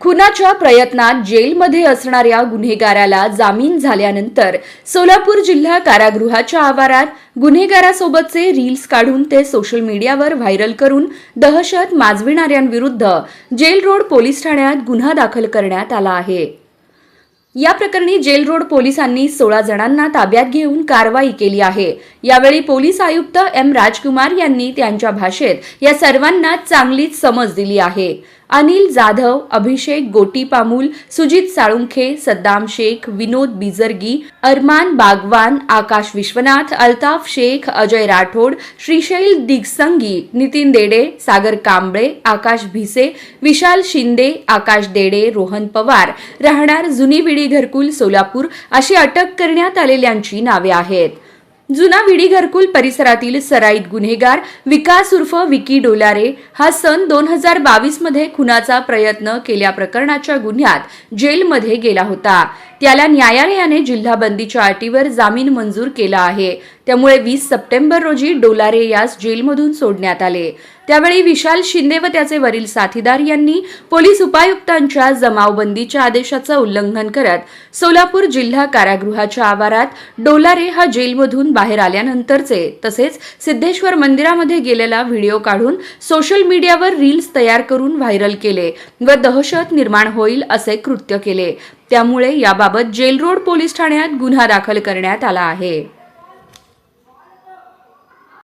खुनाच्या प्रयत्नात जेलमध्ये असणाऱ्या गुन्हेगाराला जामीन झाल्यानंतर सोलापूर जिल्हा कारागृहाच्या आवारात गुन्हेगारासोबतचे रील्स काढून ते सोशल मीडियावर व्हायरल करून दहशत माजविणाऱ्यांविरुद्ध जेल रोड पोलीस ठाण्यात गुन्हा दाखल करण्यात आला आहे. या प्रकरणी जेल रोड पोलिसांनी सोळा जणांना ताब्यात घेऊन कारवाई केली आहे. यावेळी पोलीस आयुक्त एम राजकुमार यांनी त्यांच्या भाषेत या सर्वांना चांगलीच समज दिली आहे. अनिल जाधव अभिषेक गोटीपामूल सुजित साळुंखे सद्दाम शेख विनोद बिजरगी अरमान बागवान आकाश विश्वनाथ अल्ताफ शेख अजय राठोड श्रीशैल दिगसंगी नितीन देडे सागर कांबळे आकाश भिसे विशाल शिंदे आकाश देडे रोहन पवार. राहणार जुनी विडी घरकुल सोलापूर अशी अटक करण्यात आलेल्यांची नावे आहेत. जुना विडी घरकुल परिसरातील सराईत गुन्हेगार विकास उर्फ विकी डोलारे हा सन दोन हजार बावीसमध्ये खुनाचा प्रयत्न केल्या प्रकरणाच्या गुन्ह्यात जेलमध्ये गेला होता. त्याला न्यायालयाने जिल्हा बंदीच्या अटीवर जामीन मंजूर केला आहे. त्यामुळे वीस सप्टेंबर रोजी डोलारे यास जेलमधून सोडण्यात आले. त्यावेळी विशाल शिंदे व त्याचे वरील साथीदार यांनी पोलीस उपायुक्तांच्या जमावबंदीच्या आदेशाचं उल्लंघन करत सोलापूर जिल्हा कारागृहाच्या आवारात डोलारे हा जेलमधून बाहेर आल्यानंतरचे तसेच सिद्धेश्वर मंदिरामध्ये गेलेला व्हिडिओ काढून सोशल मीडियावर रील्स तयार करून व्हायरल केले व दहशत निर्माण होईल असे कृत्य केले. त्यामुळे याबाबत जेलरोड पोलीस ठाण्यात गुन्हा दाखल करण्यात आला आहे.